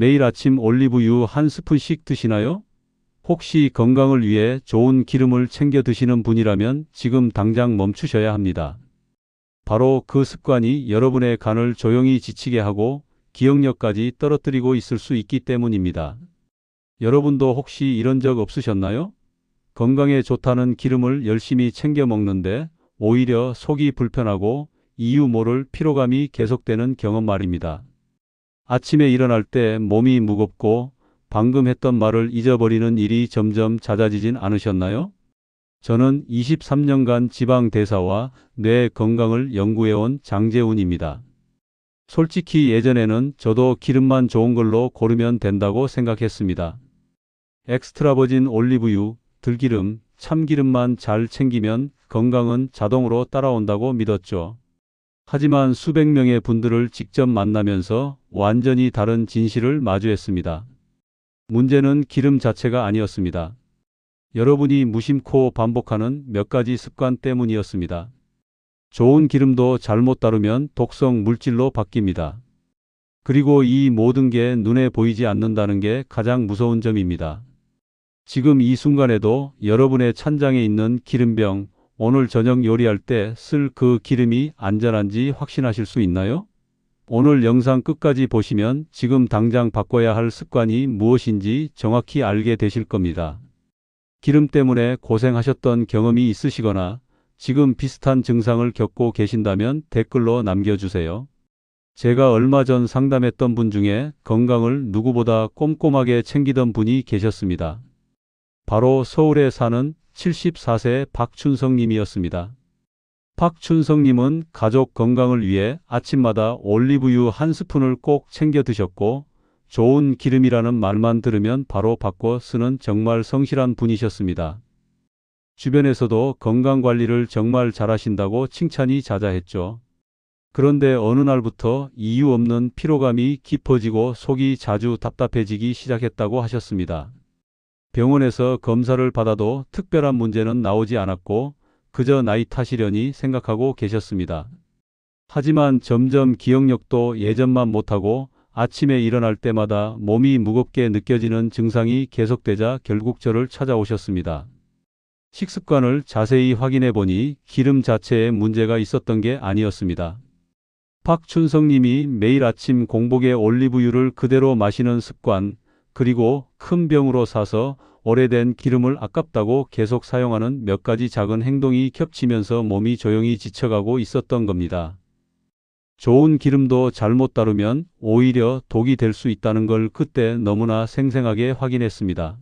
매일 아침 올리브유 한 스푼씩 드시나요? 혹시 건강을 위해 좋은 기름을 챙겨 드시는 분이라면 지금 당장 멈추셔야 합니다. 바로 그 습관이 여러분의 간을 조용히 지치게 하고 기억력까지 떨어뜨리고 있을 수 있기 때문입니다. 여러분도 혹시 이런 적 없으셨나요? 건강에 좋다는 기름을 열심히 챙겨 먹는데 오히려 속이 불편하고 이유 모를 피로감이 계속되는 경험 말입니다. 아침에 일어날 때 몸이 무겁고 방금 했던 말을 잊어버리는 일이 점점 잦아지진 않으셨나요? 저는 23년간 지방 대사와 뇌 건강을 연구해온 장재훈입니다. 솔직히 예전에는 저도 기름만 좋은 걸로 고르면 된다고 생각했습니다. 엑스트라버진 올리브유, 들기름, 참기름만 잘 챙기면 건강은 자동으로 따라온다고 믿었죠. 하지만 수백 명의 분들을 직접 만나면서 완전히 다른 진실을 마주했습니다. 문제는 기름 자체가 아니었습니다. 여러분이 무심코 반복하는 몇 가지 습관 때문이었습니다. 좋은 기름도 잘못 다루면 독성 물질로 바뀝니다. 그리고 이 모든 게 눈에 보이지 않는다는 게 가장 무서운 점입니다. 지금 이 순간에도 여러분의 찬장에 있는 기름병, 오늘 저녁 요리할 때 쓸 그 기름이 안전한지 확신하실 수 있나요? 오늘 영상 끝까지 보시면 지금 당장 바꿔야 할 습관이 무엇인지 정확히 알게 되실 겁니다. 기름 때문에 고생하셨던 경험이 있으시거나 지금 비슷한 증상을 겪고 계신다면 댓글로 남겨주세요. 제가 얼마 전 상담했던 분 중에 건강을 누구보다 꼼꼼하게 챙기던 분이 계셨습니다. 바로 서울에 사는 74세 박춘성 님이었습니다. 박춘성 님은 가족 건강을 위해 아침마다 올리브유 한 스푼을 꼭 챙겨 드셨고 좋은 기름이라는 말만 들으면 바로 바꿔 쓰는 정말 성실한 분이셨습니다. 주변에서도 건강 관리를 정말 잘하신다고 칭찬이 자자했죠. 그런데 어느 날부터 이유 없는 피로감이 깊어지고 속이 자주 답답해지기 시작했다고 하셨습니다. 병원에서 검사를 받아도 특별한 문제는 나오지 않았고 그저 나이 탓이려니 생각하고 계셨습니다. 하지만 점점 기억력도 예전만 못하고 아침에 일어날 때마다 몸이 무겁게 느껴지는 증상이 계속되자 결국 저를 찾아오셨습니다. 식습관을 자세히 확인해 보니 기름 자체에 문제가 있었던 게 아니었습니다. 박춘성 님이 매일 아침 공복에 올리브유를 그대로 마시는 습관, 그리고 큰 병으로 사서 오래된 기름을 아깝다고 계속 사용하는 몇 가지 작은 행동이 겹치면서 몸이 조용히 지쳐가고 있었던 겁니다. 좋은 기름도 잘못 다루면 오히려 독이 될 수 있다는 걸 그때 너무나 생생하게 확인했습니다.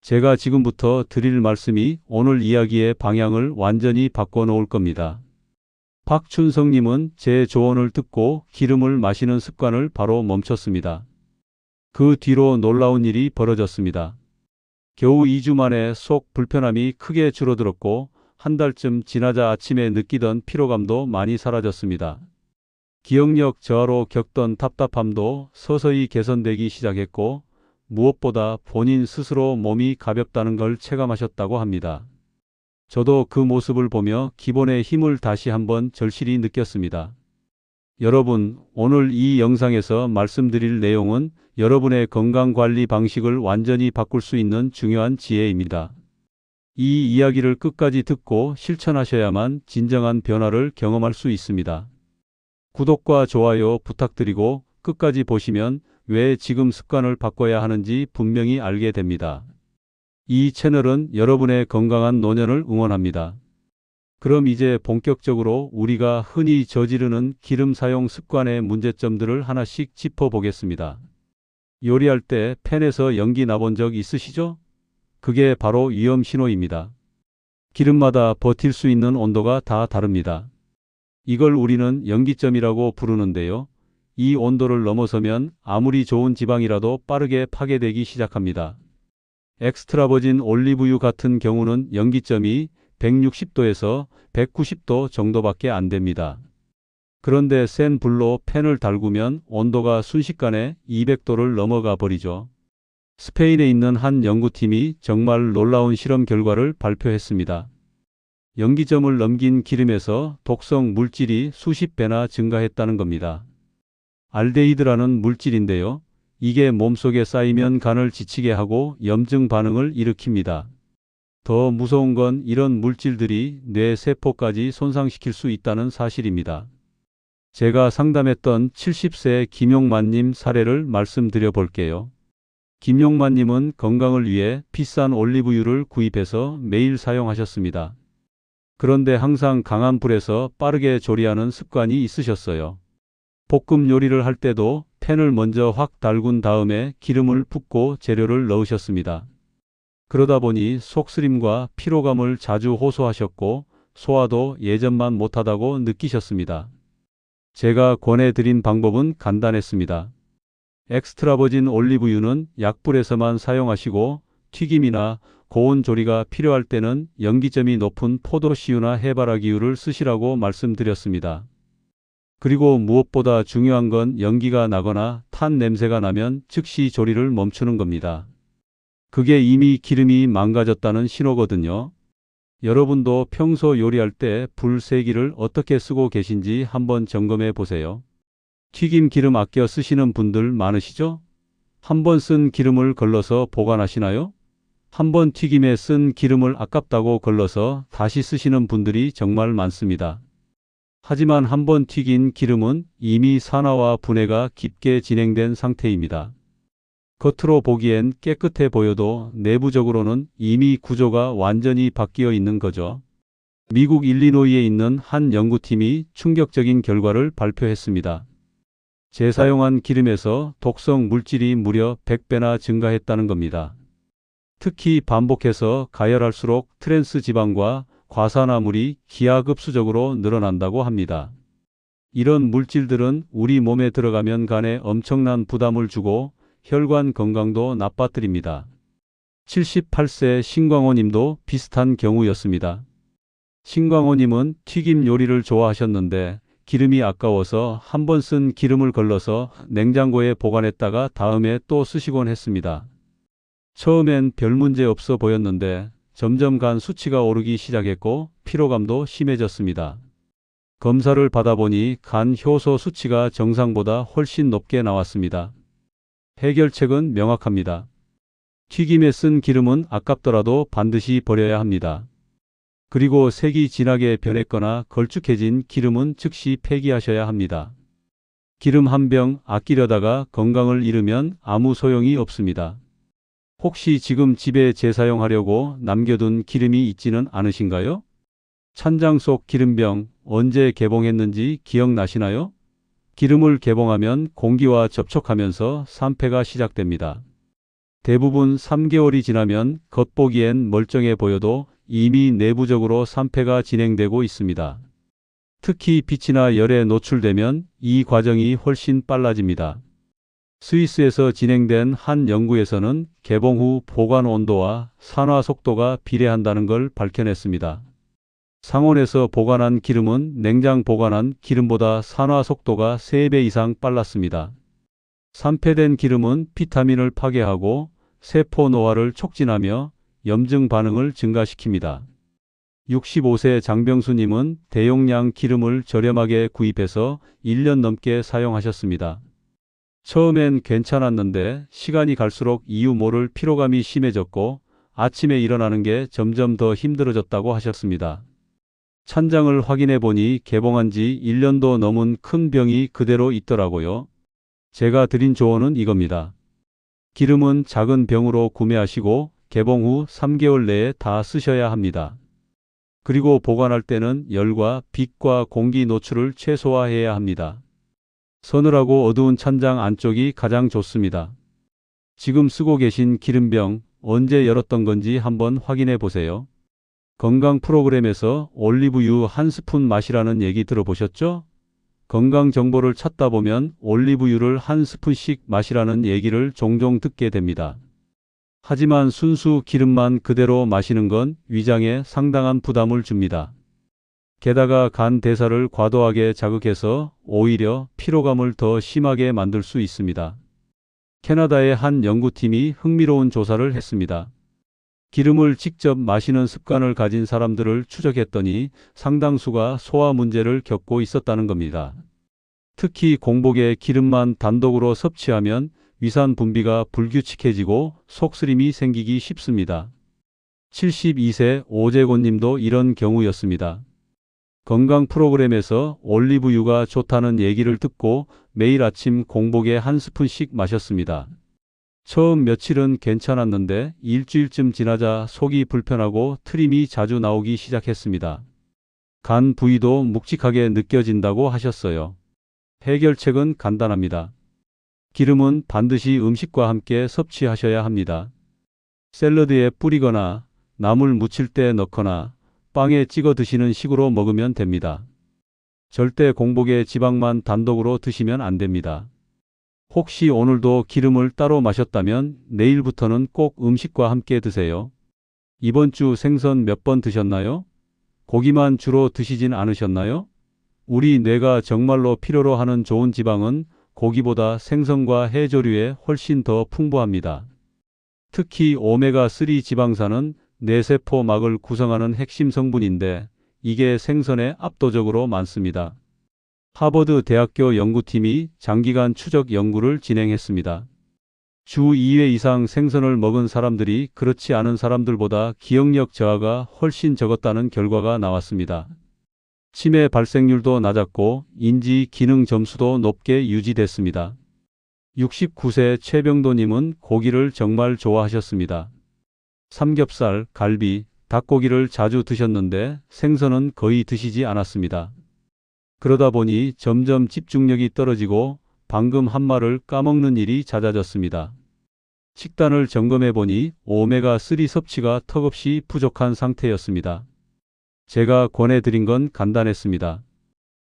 제가 지금부터 드릴 말씀이 오늘 이야기의 방향을 완전히 바꿔놓을 겁니다. 박춘성님은 제 조언을 듣고 기름을 마시는 습관을 바로 멈췄습니다. 그 뒤로 놀라운 일이 벌어졌습니다. 겨우 2주 만에 속 불편함이 크게 줄어들었고 한 달쯤 지나자 아침에 느끼던 피로감도 많이 사라졌습니다. 기억력 저하로 겪던 답답함도 서서히 개선되기 시작했고 무엇보다 본인 스스로 몸이 가볍다는 걸 체감하셨다고 합니다. 저도 그 모습을 보며 기본의 힘을 다시 한번 절실히 느꼈습니다. 여러분, 오늘 이 영상에서 말씀드릴 내용은 여러분의 건강관리 방식을 완전히 바꿀 수 있는 중요한 지혜입니다. 이 이야기를 끝까지 듣고 실천하셔야만 진정한 변화를 경험할 수 있습니다. 구독과 좋아요 부탁드리고 끝까지 보시면 왜 지금 습관을 바꿔야 하는지 분명히 알게 됩니다. 이 채널은 여러분의 건강한 노년을 응원합니다. 그럼 이제 본격적으로 우리가 흔히 저지르는 기름 사용 습관의 문제점들을 하나씩 짚어보겠습니다. 요리할 때 팬에서 연기 나본 적 있으시죠? 그게 바로 위험 신호입니다. 기름마다 버틸 수 있는 온도가 다 다릅니다. 이걸 우리는 연기점이라고 부르는데요. 이 온도를 넘어서면 아무리 좋은 지방이라도 빠르게 파괴되기 시작합니다. 엑스트라버진 올리브유 같은 경우는 연기점이 160도에서 190도 정도밖에 안 됩니다. 그런데 센 불로 팬을 달구면 온도가 순식간에 200도를 넘어가 버리죠. 스페인에 있는 한 연구팀이 정말 놀라운 실험 결과를 발표했습니다. 연기점을 넘긴 기름에서 독성 물질이 수십 배나 증가했다는 겁니다. 알데히드라는 물질인데요. 이게 몸속에 쌓이면 간을 지치게 하고 염증 반응을 일으킵니다. 더 무서운 건 이런 물질들이 뇌 세포까지 손상시킬 수 있다는 사실입니다. 제가 상담했던 70세 김용만님 사례를 말씀드려 볼게요. 김용만님은 건강을 위해 비싼 올리브유를 구입해서 매일 사용하셨습니다. 그런데 항상 강한 불에서 빠르게 조리하는 습관이 있으셨어요. 볶음 요리를 할 때도 팬을 먼저 확 달군 다음에 기름을 붓고 재료를 넣으셨습니다. 그러다 보니 속쓰림과 피로감을 자주 호소하셨고 소화도 예전만 못하다고 느끼셨습니다. 제가 권해드린 방법은 간단했습니다. 엑스트라버진 올리브유는 약불에서만 사용하시고 튀김이나 고온 조리가 필요할 때는 연기점이 높은 포도씨유나 해바라기유를 쓰시라고 말씀드렸습니다. 그리고 무엇보다 중요한 건 연기가 나거나 탄 냄새가 나면 즉시 조리를 멈추는 겁니다. 그게 이미 기름이 망가졌다는 신호거든요. 여러분도 평소 요리할 때 불 세기를 어떻게 쓰고 계신지 한번 점검해 보세요. 튀김 기름 아껴 쓰시는 분들 많으시죠? 한번 쓴 기름을 걸러서 보관하시나요? 한번 튀김에 쓴 기름을 아깝다고 걸러서 다시 쓰시는 분들이 정말 많습니다. 하지만 한번 튀긴 기름은 이미 산화와 분해가 깊게 진행된 상태입니다. 겉으로 보기엔 깨끗해 보여도 내부적으로는 이미 구조가 완전히 바뀌어 있는 거죠. 미국 일리노이에 있는 한 연구팀이 충격적인 결과를 발표했습니다. 재사용한 기름에서 독성 물질이 무려 100배나 증가했다는 겁니다. 특히 반복해서 가열할수록 트랜스 지방과 과산화물이 기하급수적으로 늘어난다고 합니다. 이런 물질들은 우리 몸에 들어가면 간에 엄청난 부담을 주고 혈관 건강도 나빠뜨립니다. 78세 신광호님도 비슷한 경우였습니다. 신광호님은 튀김 요리를 좋아하셨는데 기름이 아까워서 한 번 쓴 기름을 걸러서 냉장고에 보관했다가 다음에 또 쓰시곤 했습니다. 처음엔 별 문제 없어 보였는데 점점 간 수치가 오르기 시작했고 피로감도 심해졌습니다. 검사를 받아보니 간 효소 수치가 정상보다 훨씬 높게 나왔습니다. 해결책은 명확합니다. 튀김에 쓴 기름은 아깝더라도 반드시 버려야 합니다. 그리고 색이 진하게 변했거나 걸쭉해진 기름은 즉시 폐기하셔야 합니다. 기름 한 병 아끼려다가 건강을 잃으면 아무 소용이 없습니다. 혹시 지금 집에 재사용하려고 남겨둔 기름이 있지는 않으신가요? 찬장 속 기름병 언제 개봉했는지 기억나시나요? 기름을 개봉하면 공기와 접촉하면서 산패가 시작됩니다. 대부분 3개월이 지나면 겉보기엔 멀쩡해 보여도 이미 내부적으로 산패가 진행되고 있습니다. 특히 빛이나 열에 노출되면 이 과정이 훨씬 빨라집니다. 스위스에서 진행된 한 연구에서는 개봉 후 보관 온도와 산화 속도가 비례한다는 걸 밝혀냈습니다. 상온에서 보관한 기름은 냉장 보관한 기름보다 산화 속도가 3배 이상 빨랐습니다. 산패된 기름은 비타민을 파괴하고 세포 노화를 촉진하며 염증 반응을 증가시킵니다. 65세 장병수님은 대용량 기름을 저렴하게 구입해서 1년 넘게 사용하셨습니다. 처음엔 괜찮았는데 시간이 갈수록 이유 모를 피로감이 심해졌고 아침에 일어나는 게 점점 더 힘들어졌다고 하셨습니다. 찬장을 확인해 보니 개봉한 지 1년도 넘은 큰 병이 그대로 있더라고요. 제가 드린 조언은 이겁니다. 기름은 작은 병으로 구매하시고 개봉 후 3개월 내에 다 쓰셔야 합니다. 그리고 보관할 때는 열과 빛과 공기 노출을 최소화해야 합니다. 서늘하고 어두운 찬장 안쪽이 가장 좋습니다. 지금 쓰고 계신 기름병 언제 열었던 건지 한번 확인해 보세요. 건강 프로그램에서 올리브유 한 스푼 마시라는 얘기 들어보셨죠? 건강 정보를 찾다 보면 올리브유를 한 스푼씩 마시라는 얘기를 종종 듣게 됩니다. 하지만 순수 기름만 그대로 마시는 건 위장에 상당한 부담을 줍니다. 게다가 간 대사를 과도하게 자극해서 오히려 피로감을 더 심하게 만들 수 있습니다. 캐나다의 한 연구팀이 흥미로운 조사를 했습니다. 기름을 직접 마시는 습관을 가진 사람들을 추적했더니 상당수가 소화 문제를 겪고 있었다는 겁니다. 특히 공복에 기름만 단독으로 섭취하면 위산 분비가 불규칙해지고 속쓰림이 생기기 쉽습니다. 72세 오재곤님도 이런 경우였습니다. 건강 프로그램에서 올리브유가 좋다는 얘기를 듣고 매일 아침 공복에 한 스푼씩 마셨습니다. 처음 며칠은 괜찮았는데 일주일쯤 지나자 속이 불편하고 트림이 자주 나오기 시작했습니다. 간 부위도 묵직하게 느껴진다고 하셨어요. 해결책은 간단합니다. 기름은 반드시 음식과 함께 섭취하셔야 합니다. 샐러드에 뿌리거나 나물 무칠 때 넣거나 빵에 찍어 드시는 식으로 먹으면 됩니다. 절대 공복에 지방만 단독으로 드시면 안 됩니다. 혹시 오늘도 기름을 따로 마셨다면 내일부터는 꼭 음식과 함께 드세요. 이번 주 생선 몇 번 드셨나요? 고기만 주로 드시진 않으셨나요? 우리 뇌가 정말로 필요로 하는 좋은 지방은 고기보다 생선과 해조류에 훨씬 더 풍부합니다. 특히 오메가3 지방산은 뇌세포막을 구성하는 핵심 성분인데 이게 생선에 압도적으로 많습니다. 하버드 대학교 연구팀이 장기간 추적 연구를 진행했습니다. 주 2회 이상 생선을 먹은 사람들이 그렇지 않은 사람들보다 기억력 저하가 훨씬 적었다는 결과가 나왔습니다. 치매 발생률도 낮았고 인지 기능 점수도 높게 유지됐습니다. 69세 최병도님은 고기를 정말 좋아하셨습니다. 삼겹살, 갈비, 닭고기를 자주 드셨는데 생선은 거의 드시지 않았습니다. 그러다 보니 점점 집중력이 떨어지고 방금 한 말을 까먹는 일이 잦아졌습니다. 식단을 점검해 보니 오메가3 섭취가 턱없이 부족한 상태였습니다. 제가 권해드린 건 간단했습니다.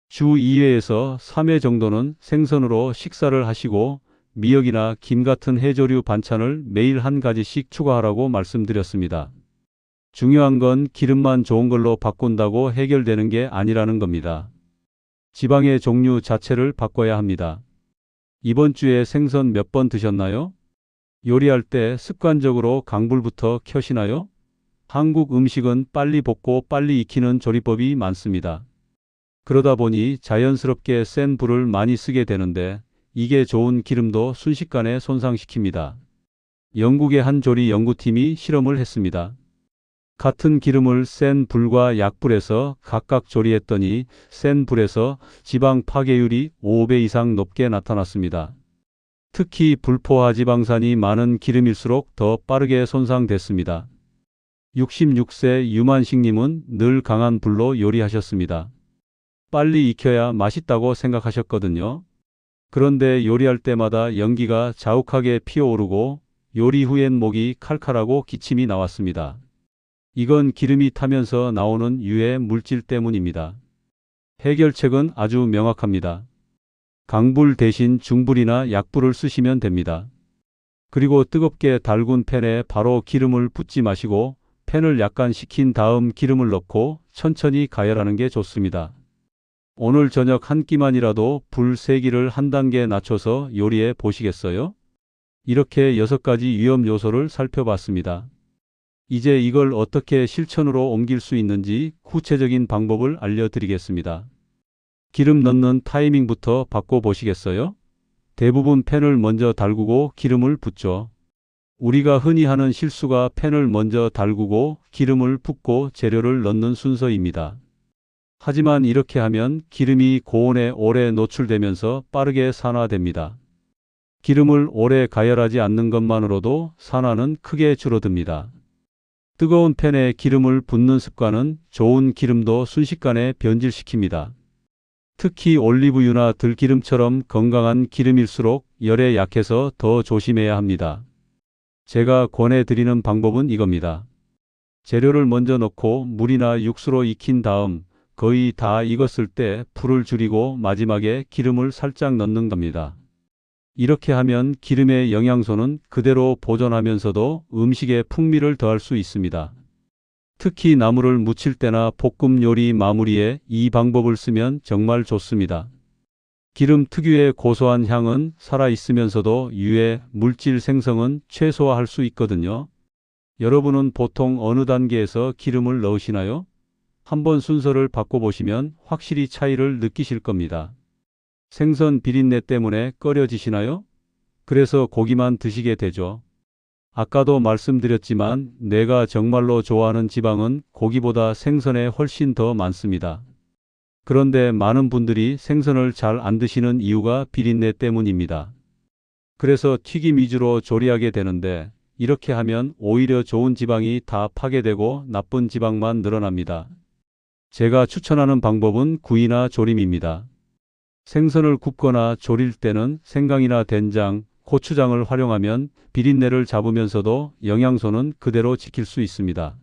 주 2회에서 3회 정도는 생선으로 식사를 하시고 미역이나 김 같은 해조류 반찬을 매일 한 가지씩 추가하라고 말씀드렸습니다. 중요한 건 기름만 좋은 걸로 바꾼다고 해결되는 게 아니라는 겁니다. 지방의 종류 자체를 바꿔야 합니다. 이번 주에 생선 몇 번 드셨나요? 요리할 때 습관적으로 강불부터 켜시나요? 한국 음식은 빨리 볶고 빨리 익히는 조리법이 많습니다. 그러다 보니 자연스럽게 센 불을 많이 쓰게 되는데 이게 좋은 기름도 순식간에 손상시킵니다. 영국의 한 조리 연구팀이 실험을 했습니다. 같은 기름을 센 불과 약불에서 각각 조리했더니 센 불에서 지방 파괴율이 5배 이상 높게 나타났습니다. 특히 불포화 지방산이 많은 기름일수록 더 빠르게 손상됐습니다. 66세 유만식님은 늘 강한 불로 요리하셨습니다. 빨리 익혀야 맛있다고 생각하셨거든요. 그런데 요리할 때마다 연기가 자욱하게 피어오르고 요리 후엔 목이 칼칼하고 기침이 나왔습니다. 이건 기름이 타면서 나오는 유해 물질 때문입니다. 해결책은 아주 명확합니다. 강불 대신 중불이나 약불을 쓰시면 됩니다. 그리고 뜨겁게 달군 팬에 바로 기름을 붓지 마시고 팬을 약간 식힌 다음 기름을 넣고 천천히 가열하는 게 좋습니다. 오늘 저녁 한 끼만이라도 불 세기를 한 단계 낮춰서 요리해 보시겠어요? 이렇게 여섯 가지 위험 요소를 살펴봤습니다. 이제 이걸 어떻게 실천으로 옮길 수 있는지 구체적인 방법을 알려드리겠습니다. 기름 넣는 타이밍부터 바꿔보시겠어요? 대부분 팬을 먼저 달구고 기름을 붓죠. 우리가 흔히 하는 실수가 팬을 먼저 달구고 기름을 붓고 재료를 넣는 순서입니다. 하지만 이렇게 하면 기름이 고온에 오래 노출되면서 빠르게 산화됩니다. 기름을 오래 가열하지 않는 것만으로도 산화는 크게 줄어듭니다. 뜨거운 팬에 기름을 붓는 습관은 좋은 기름도 순식간에 변질시킵니다. 특히 올리브유나 들기름처럼 건강한 기름일수록 열에 약해서 더 조심해야 합니다. 제가 권해드리는 방법은 이겁니다. 재료를 먼저 넣고 물이나 육수로 익힌 다음 거의 다 익었을 때 불을 줄이고 마지막에 기름을 살짝 넣는 겁니다. 이렇게 하면 기름의 영양소는 그대로 보존하면서도 음식의 풍미를 더할 수 있습니다. 특히 나물을 무칠 때나 볶음 요리 마무리에 이 방법을 쓰면 정말 좋습니다. 기름 특유의 고소한 향은 살아있으면서도 유해 물질 생성은 최소화할 수 있거든요. 여러분은 보통 어느 단계에서 기름을 넣으시나요? 한번 순서를 바꿔보시면 확실히 차이를 느끼실 겁니다. 생선 비린내 때문에 꺼려지시나요? 그래서 고기만 드시게 되죠. 아까도 말씀드렸지만 내가 정말로 좋아하는 지방은 고기보다 생선에 훨씬 더 많습니다. 그런데 많은 분들이 생선을 잘 안 드시는 이유가 비린내 때문입니다. 그래서 튀김 위주로 조리하게 되는데 이렇게 하면 오히려 좋은 지방이 다 파괴되고 나쁜 지방만 늘어납니다. 제가 추천하는 방법은 구이나 조림입니다. 생선을 굽거나 조릴 때는 생강이나 된장, 고추장을 활용하면 비린내를 잡으면서도 영양소는 그대로 지킬 수 있습니다.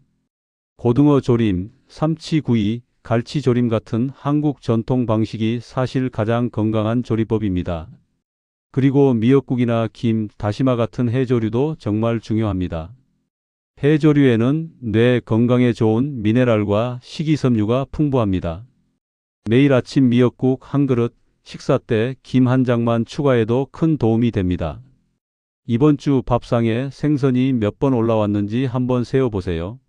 고등어 조림, 삼치구이, 갈치 조림 같은 한국 전통 방식이 사실 가장 건강한 조리법입니다. 그리고 미역국이나 김, 다시마 같은 해조류도 정말 중요합니다. 해조류에는 뇌 건강에 좋은 미네랄과 식이섬유가 풍부합니다. 매일 아침 미역국 한 그릇, 식사 때 김 한 장만 추가해도 큰 도움이 됩니다. 이번 주 밥상에 생선이 몇 번 올라왔는지 한번 세어보세요.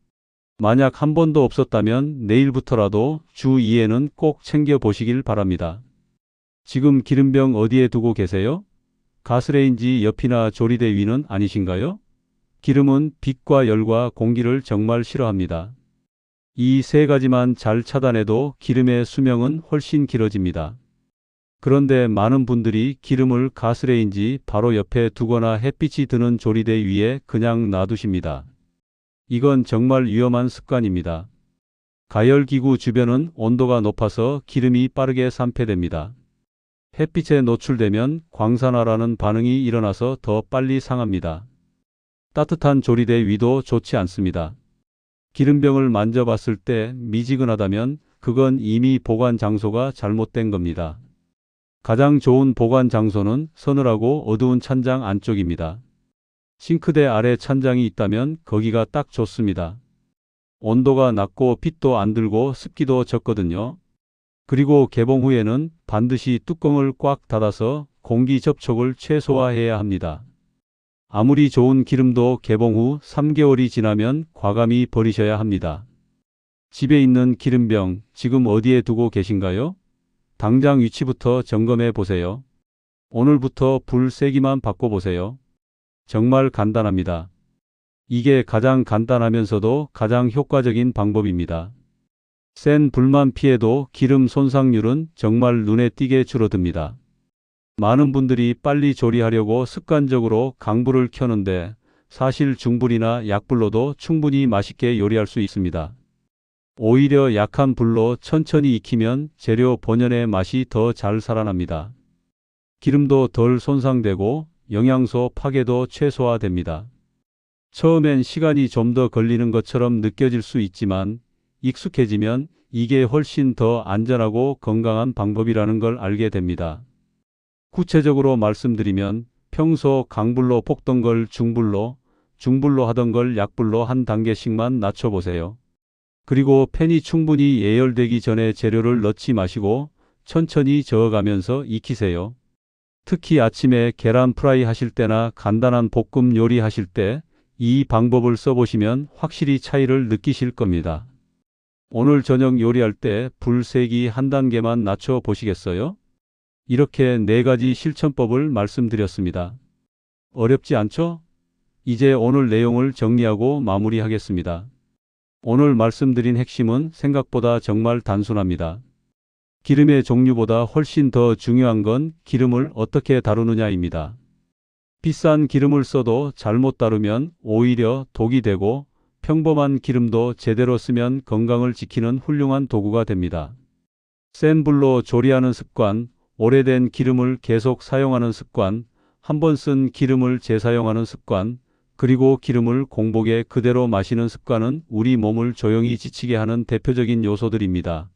만약 한 번도 없었다면 내일부터라도 주 2회는 꼭 챙겨 보시길 바랍니다. 지금 기름병 어디에 두고 계세요? 가스레인지 옆이나 조리대 위는 아니신가요? 기름은 빛과 열과 공기를 정말 싫어합니다. 이 세 가지만 잘 차단해도 기름의 수명은 훨씬 길어집니다. 그런데 많은 분들이 기름을 가스레인지 바로 옆에 두거나 햇빛이 드는 조리대 위에 그냥 놔두십니다. 이건 정말 위험한 습관입니다. 가열기구 주변은 온도가 높아서 기름이 빠르게 산패됩니다. 햇빛에 노출되면 광산화라는 반응이 일어나서 더 빨리 상합니다. 따뜻한 조리대 위도 좋지 않습니다. 기름병을 만져봤을 때 미지근하다면 그건 이미 보관 장소가 잘못된 겁니다. 가장 좋은 보관 장소는 서늘하고 어두운 찬장 안쪽입니다. 싱크대 아래 찬장이 있다면 거기가 딱 좋습니다. 온도가 낮고 빛도 안 들고 습기도 적거든요. 그리고 개봉 후에는 반드시 뚜껑을 꽉 닫아서 공기 접촉을 최소화해야 합니다. 아무리 좋은 기름도 개봉 후 3개월이 지나면 과감히 버리셔야 합니다. 집에 있는 기름병 지금 어디에 두고 계신가요? 당장 위치부터 점검해 보세요. 오늘부터 불 세기만 바꿔보세요. 정말 간단합니다. 이게 가장 간단하면서도 가장 효과적인 방법입니다. 센 불만 피해도 기름 손상률은 정말 눈에 띄게 줄어듭니다. 많은 분들이 빨리 조리하려고 습관적으로 강불을 켜는데 사실 중불이나 약불로도 충분히 맛있게 요리할 수 있습니다. 오히려 약한 불로 천천히 익히면 재료 본연의 맛이 더 잘 살아납니다. 기름도 덜 손상되고 영양소 파괴도 최소화됩니다. 처음엔 시간이 좀 더 걸리는 것처럼 느껴질 수 있지만 익숙해지면 이게 훨씬 더 안전하고 건강한 방법이라는 걸 알게 됩니다. 구체적으로 말씀드리면 평소 강불로 볶던 걸 중불로, 중불로 하던 걸 약불로 한 단계씩만 낮춰보세요. 그리고 팬이 충분히 예열되기 전에 재료를 넣지 마시고 천천히 저어가면서 익히세요. 특히 아침에 계란 프라이 하실 때나 간단한 볶음 요리 하실 때 이 방법을 써보시면 확실히 차이를 느끼실 겁니다. 오늘 저녁 요리할 때 불 세기 한 단계만 낮춰 보시겠어요? 이렇게 네 가지 실천법을 말씀드렸습니다. 어렵지 않죠? 이제 오늘 내용을 정리하고 마무리하겠습니다. 오늘 말씀드린 핵심은 생각보다 정말 단순합니다. 기름의 종류보다 훨씬 더 중요한 건 기름을 어떻게 다루느냐입니다. 비싼 기름을 써도 잘못 다루면 오히려 독이 되고 평범한 기름도 제대로 쓰면 건강을 지키는 훌륭한 도구가 됩니다. 센 불로 조리하는 습관, 오래된 기름을 계속 사용하는 습관, 한 번 쓴 기름을 재사용하는 습관, 그리고 기름을 공복에 그대로 마시는 습관은 우리 몸을 조용히 지치게 하는 대표적인 요소들입니다.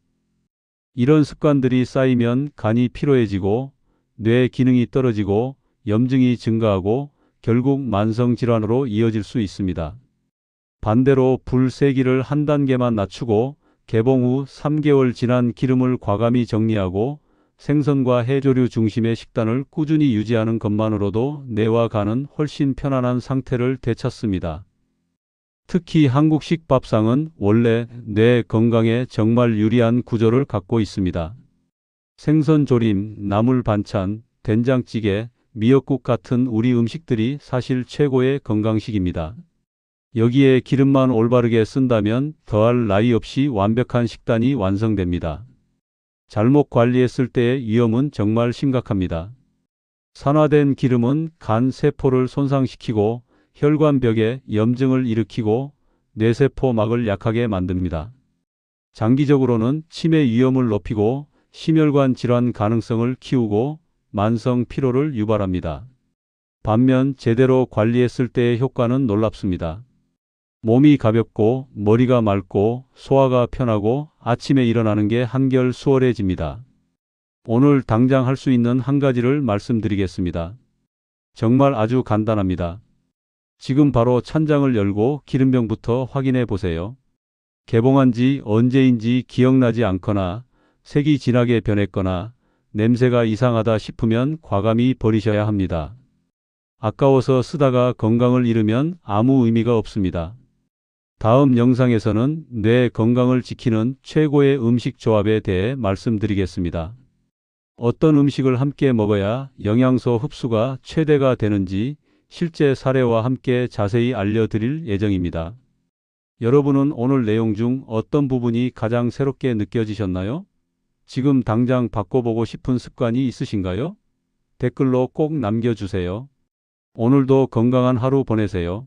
이런 습관들이 쌓이면 간이 피로해지고 뇌 기능이 떨어지고 염증이 증가하고 결국 만성 질환으로 이어질 수 있습니다. 반대로 불 세기를 한 단계만 낮추고 개봉 후 3개월 지난 기름을 과감히 정리하고 생선과 해조류 중심의 식단을 꾸준히 유지하는 것만으로도 뇌와 간은 훨씬 편안한 상태를 되찾습니다. 특히 한국식 밥상은 원래 뇌 건강에 정말 유리한 구조를 갖고 있습니다. 생선 조림, 나물 반찬, 된장찌개, 미역국 같은 우리 음식들이 사실 최고의 건강식입니다. 여기에 기름만 올바르게 쓴다면 더할 나위 없이 완벽한 식단이 완성됩니다. 잘못 관리했을 때의 위험은 정말 심각합니다. 산화된 기름은 간 세포를 손상시키고 혈관벽에 염증을 일으키고 뇌세포막을 약하게 만듭니다. 장기적으로는 치매 위험을 높이고 심혈관 질환 가능성을 키우고 만성 피로를 유발합니다. 반면 제대로 관리했을 때의 효과는 놀랍습니다. 몸이 가볍고 머리가 맑고 소화가 편하고 아침에 일어나는 게 한결 수월해집니다. 오늘 당장 할 수 있는 한 가지를 말씀드리겠습니다. 정말 아주 간단합니다. 지금 바로 찬장을 열고 기름병부터 확인해 보세요. 개봉한 지 언제인지 기억나지 않거나 색이 진하게 변했거나 냄새가 이상하다 싶으면 과감히 버리셔야 합니다. 아까워서 쓰다가 건강을 잃으면 아무 의미가 없습니다. 다음 영상에서는 뇌 건강을 지키는 최고의 음식 조합에 대해 말씀드리겠습니다. 어떤 음식을 함께 먹어야 영양소 흡수가 최대가 되는지 실제 사례와 함께 자세히 알려드릴 예정입니다. 여러분은 오늘 내용 중 어떤 부분이 가장 새롭게 느껴지셨나요? 지금 당장 바꿔보고 싶은 습관이 있으신가요? 댓글로 꼭 남겨주세요. 오늘도 건강한 하루 보내세요.